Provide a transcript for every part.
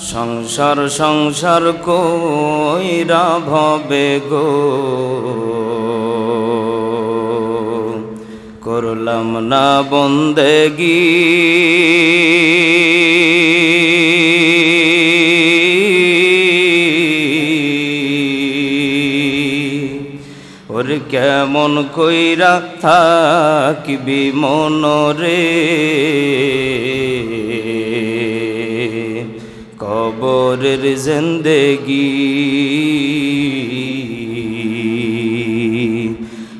সংসার সংসার কইরা ভবে গো। করলাম না বন্দেগি। ওর কেমন কইরা থাকিবি মনরে? কবরের জিন্দেগি।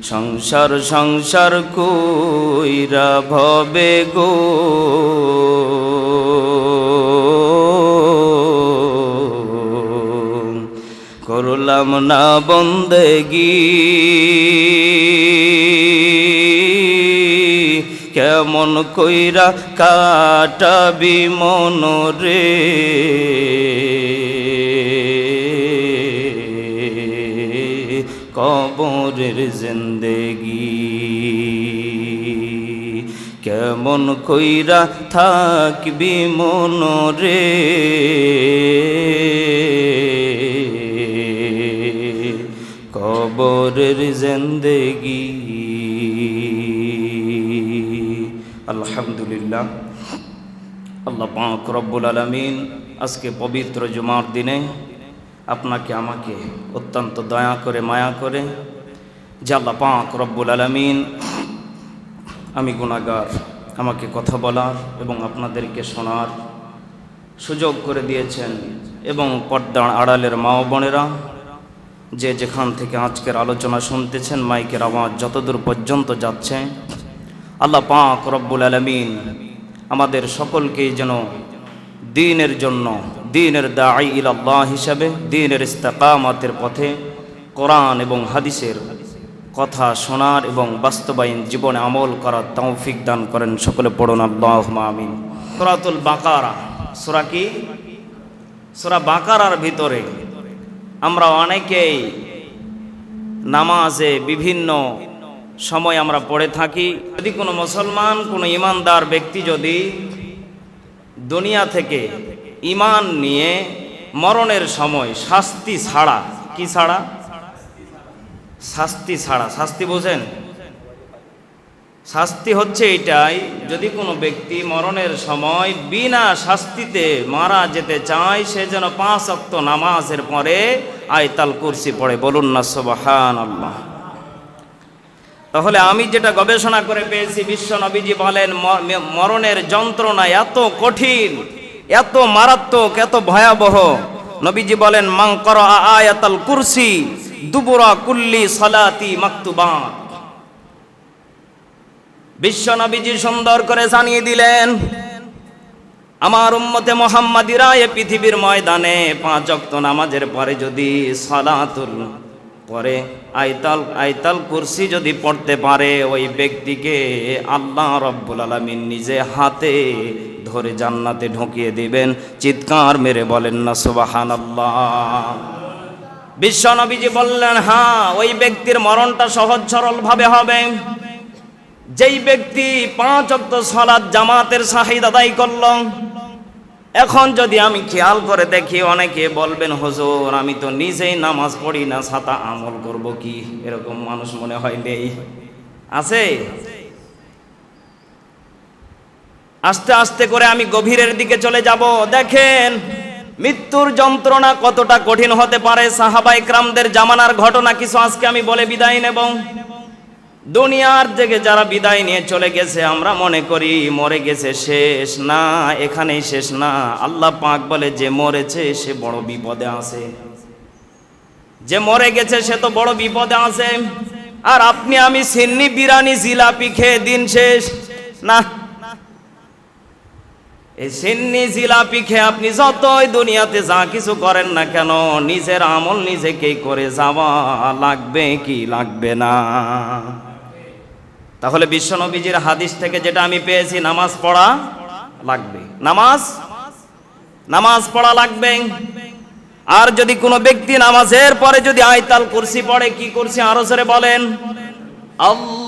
সংসার সংসার কইরা ভবে গো। করলাম না বন্দেগি। কেমন কইরা কাটাবি মনরে? কবরের জিন্দেগি কেমন কইরা থাকবি মনরে? কবরের জিন্দেগি আলহামদুলিল্লাহ। আল্লাহ পাক রব্বুল আলমিন আজকে পবিত্র জুমার দিনে আপনাকে, আমাকে অত্যন্ত দয়া করে, মায়া করে যে আল্লাহ পাক রব্বুল আলমিন আমি গুণাগার আমাকে কথা বলার এবং আপনাদেরকে শোনার সুযোগ করে দিয়েছেন এবং পর্দার আড়ালের মা বোনেরা যে যেখান থেকে আজকের আলোচনা শুনতেছেন, মাইকের আওয়াজ যতদূর পর্যন্ত যাচ্ছে আল্লাহ পাক রব্বুল আলমিন আমাদের সকলকেই যেন দিনের জন্য, দিনের দাঈ ইলাল্লাহ হিসাবে, দিনের ইস্তাকামাতের পথে কোরআন এবং হাদিসের কথা শোনার এবং বাস্তবায়ন জীবনে আমল করার তৌফিক দান করেন সকলে পড়ুন আল্লাহ আমিন। সুরাতুল বাকারা, সুরা কি? সুরা বাকারার ভিতরে আমরা অনেকেই নামাজে বিভিন্ন সময় আমরা পড়ে থাকি। যদি কোনো মুসলমান, কোনো ইমানদার ব্যক্তি যদি দুনিয়া থেকে ইমান নিয়ে মরণের সময় শাস্তি ছাড়া, কি ছাড়া? শাস্তি ছাড়া। শাস্তি বোঝেন? শাস্তি হচ্ছে এটাই, যদি কোনো ব্যক্তি মরণের সময় বিনা শাস্তিতে মারা যেতে চায়, সে যেন পাঁচ অক্ত নামাজের পরে আয়তাল কুরসি পড়ে। বলুন না সবাহান আল্লাহ তাহলে আমি যেটা গবেষণা করে পেয়েছি, বিশ্ব নবীজি বলেন মরণের যন্ত্রণা এত কঠিন, এত মারাত্মক, এত ভয়াবহ। নবীজি বলেন মাংকর আয়াতাল কুরসি, দুবুরা কুল্লি সালাতি মাকতুবাত বিশ্ব নবীজি সুন্দর করে জানিয়ে দিলেন, আমার উম্মতে মোহাম্মদিরা এ পৃথিবীর ময়দানে পাঁচ অক্ত নামাজের পরে যদি সালাতুল পরে আইতাল আইতাল কুরসি যদি পড়তে পারে, ওই ব্যক্তিকে আল্লাহ রব্বুল আলমিন নিজে হাতে ধরে জান্নাতে ঢুকিয়ে দিবেন। চিৎকার মেরে বলেন না সুবাহান আল্লাহ বিশ্ব নবীজি বললেন হ্যাঁ ওই ব্যক্তির মরণটা সহজ সরল ভাবে হবে। যেই ব্যক্তি পাঁচ অক্ত সালাদ জামাতের শাহিদ আদায় করল এখন যদি আমি খেয়াল করে দেখি, অনেকে বলবেন, হুজুর, আমি তো নিজেই নামাজ পড়ি না ছাতা আমল করব কি? এরকম মানুষ মনে হয় নেই। আছে? আস্তে আস্তে করে আমি গভীরের দিকে চলে যাব। দেখেন, মৃত্যুর যন্ত্রণা কতটা কঠিন হতে পারে। সাহাবাই ক্রামদের জামানার ঘটনা কিছু আজকে আমি বলে বিদায় নেব। দুনিয়ার থেকে যারা বিদায় নিয়ে চলে গেছে, আমরা মনে করি মরে গেছে, শেষ না, এখানেই শেষ না। আল্লাহ পাক বলে, যে মরেছে, সে বড় বিপদে আছে। যে মরে গেছে, সে তো বড় বিপদে আছে। আর আপনি, আমি সিন্নি, বিরানি, জিলাপি খেয়ে দিন শেষ। না। এই সিন্নি, জিলাপি খেয়ে আপনি যতই দুনিয়াতে যা কিছু করেন না কেন, নিজের আমল নিজেকেই করে যাওয়া লাগবে কি লাগবে না? তাহলে বিশ্বনবীজির হাদিস থেকে যেটা আমি পেয়েছি, নামাজ পড়া লাগবে। নামাজ? নামাজ পড়া লাগবে। আর যদি কোনো ব্যক্তি নামাজের পরে যদি আয়তাল কুরসি পড়ে, কি করছি আরও সরে বলেন। আল্লাহ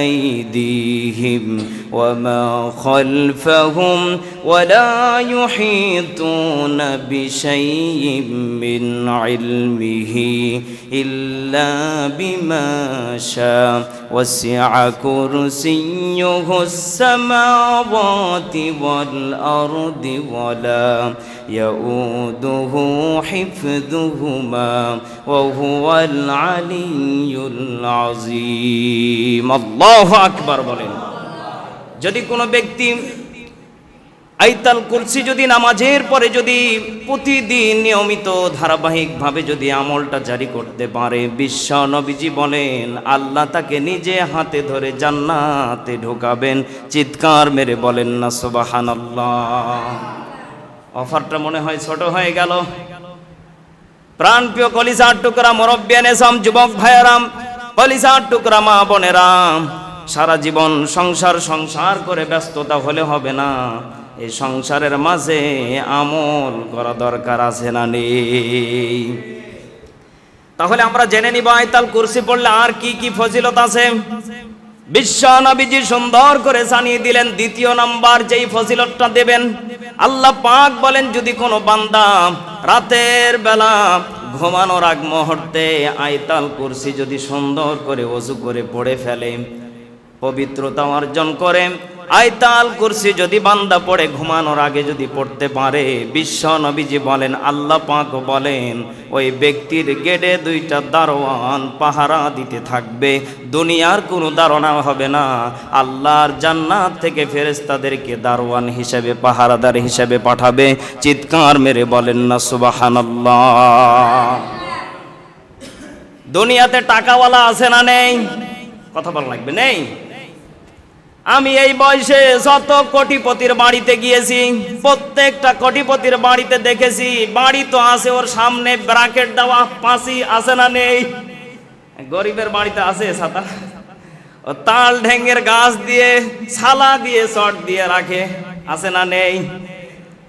أيديهم وما خلفهم ولا يحيطون بشيء من علمه إلا بما شاء. وسع كرسيه السماوات والأرض ولا يؤوده حفظهما وهو العلي العظيم. الله أكبر بلين যদি কোনো ব্যক্তি আইতাল কুলসি যদি নামাজের পরে যদি প্রতিদিন নিয়মিত ধারাবাহিকভাবে যদি আমলটা জারি করতে পারে, বিশ্ব নবীজি বলেন, আল্লাহ তাকে নিজে হাতে ধরে জান্নাতে ঢোকাবেন। চিৎকার মেরে বলেন না সুবাহান অফারটা মনে হয় ছোট হয়ে গেল। প্রাণপ্রিয় কলিসার টুকরা মুরব্বিয়ান এসম যুবক ভাইয়ারাম কলিসার টুকরা মা বোনেরাম সারা জীবন সংসার সংসার করে ব্যস্ততা হলে হবে না। এই সংসারের মাঝে আমল করা দরকার আছে না নেই। তাহলে আমরা জেনে নিব আয়তাল কুরসি পড়লে আর কি কি ফজিলত আছে? বিশ্ব নবীজি সুন্দর করে জানিয়ে দিলেন, দ্বিতীয় নাম্বার যেই ফজিলতটা দেবেন, আল্লাহ পাক বলেন, যদি কোনো বান্দা রাতের বেলা ঘুমানোর আগ মুহূর্তে আয়তাল কুরসি যদি সুন্দর করে অজু করে পড়ে ফেলে পবিত্রতা অর্জন করে। আয়তাল কুরসি যদি বান্দা পড়ে, ঘুমানোর আগে যদি পড়তে পারে, বিশ্ব নবীজি বলেন, আল্লাহ পাক বলেন, ওই ব্যক্তির গেটে দুইটা দারোয়ান পাহারা দিতে থাকবে। দুনিয়ার কোনো দারোয়ান হবে না। আল্লাহর জান্নাত থেকে ফেরেস্তাদেরকে দারোয়ান হিসেবে, পাহারাদার হিসেবে পাঠাবে। চিৎকার মেরে বলেন না, সুবাহানাল্লাহ। দুনিয়াতে টাকাওয়ালা আছে না নেই? কথা বলা লাগবে, নেই? আমি এই বয়সে শত কোটিপতির বাড়িতে গিয়েছি, প্রত্যেকটা কোটিপতির বাড়িতে দেখেছি, বাড়ি তো আছে ওর সামনে ব্রাকেট দেওয়া পাঁচি আছে না নেই। গরিবের বাড়িতে আছে ছাতা। তাল ঢেঙ্গের গাছ দিয়ে, ছালা দিয়ে, চট দিয়ে রাখে, আছে না নেই।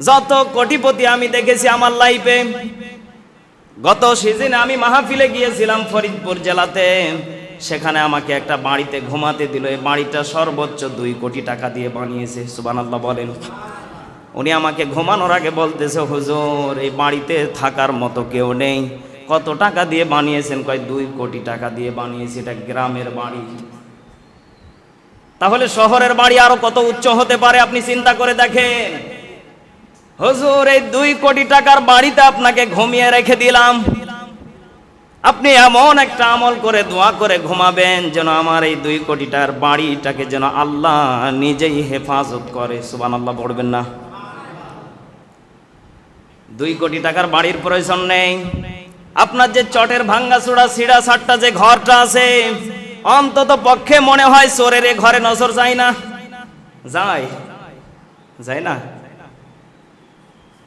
যত কোটিপতি আমি দেখেছি আমার লাইফে গত সিজনে আমি মাহফিলে গিয়েছিলাম ফরিদপুর জেলাতে। সেখানে আমাকে একটা বাড়িতে ঘুমাতে দিল। এই বাড়িটা সর্বোচ্চ দুই কোটি টাকা দিয়ে বানিয়েছে সুবানাল্লাহ বলেন। উনি আমাকে ঘুমানোর আগে বলতেছে, হুজুর, এই বাড়িতে থাকার মতো কেউ নেই। কত টাকা দিয়ে বানিয়েছেন? কয়, দুই কোটি টাকা দিয়ে বানিয়েছে, এটা গ্রামের বাড়ি। তাহলে শহরের বাড়ি আরও কত উচ্চ হতে পারে আপনি চিন্তা করে দেখেন। হুজুর, এই দুই কোটি টাকার বাড়িতে আপনাকে ঘুমিয়ে রেখে দিলাম। আপনি এমন একটা আমল করে দোয়া করে ঘুমাবেন যেন আমার এই দুই কোটি টাকার বাড়িটাকে যেন আল্লাহ নিজেই হেফাজত করে। সুবান আল্লাহ পড়বেন না। দুই কোটি টাকার বাড়ির প্রয়োজন নেই। আপনার যে চটের ভাঙ্গা চূড়া, সিঁড়া, সাটটা, যে ঘরটা আছে, অন্তত পক্ষে মনে হয় চোরের এ ঘরে নজর যায় না। যায়? যায় না?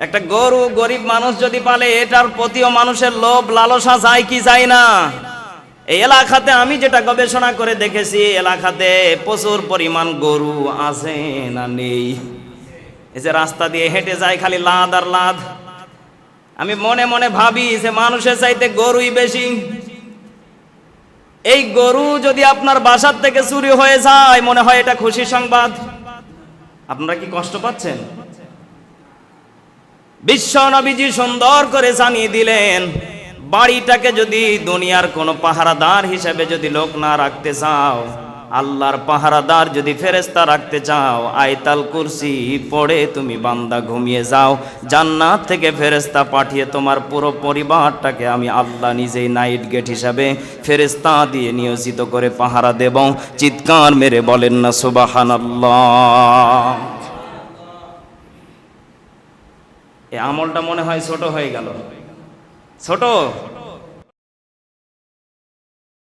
একটা গরু গরিব মানুষ যদি পালে, এটার প্রতিও মানুষের লোভ, লালসা যায় কি যায় না? এই এলাকাতে আমি যেটা গবেষণা করে দেখেছি এলাকাতে প্রচুর পরিমাণ গরু আছে না নেই? এই যে রাস্তা দিয়ে হেঁটে যায় খালি লাদ আর লাদ। আমি মনে মনে ভাবি যে মানুষের চাইতে গরুই বেশি। এই গরু যদি আপনার বাসার থেকে চুরি হয়ে যায়, মনে হয় এটা খুশি সংবাদ। আপনারা কি কষ্ট পাচ্ছেন? বিশ্ব নবীজি সুন্দর করে জানিয়ে দিলেন, বাড়িটাকে যদি দুনিয়ার কোনো পাহারাদার হিসেবে যদি লোক না রাখতে চাও, আল্লাহর পাহারাদার যদি ফেরেস্তা রাখতে চাও, আয়তাল কুরসি পড়ে তুমি বান্দা ঘুমিয়ে যাও, জান্নাত থেকে ফেরেস্তা পাঠিয়ে তোমার পুরো পরিবারটাকে আমি আল্লাহ নিজেই নাইট গেট হিসাবে ফেরেস্তা দিয়ে নিয়োজিত করে পাহারা দেব। চিৎকার মেরে বলেন না সুবাহান আল্লাহ এই আমলটা মনে হয় ছোট হয়ে গেল। ছোট?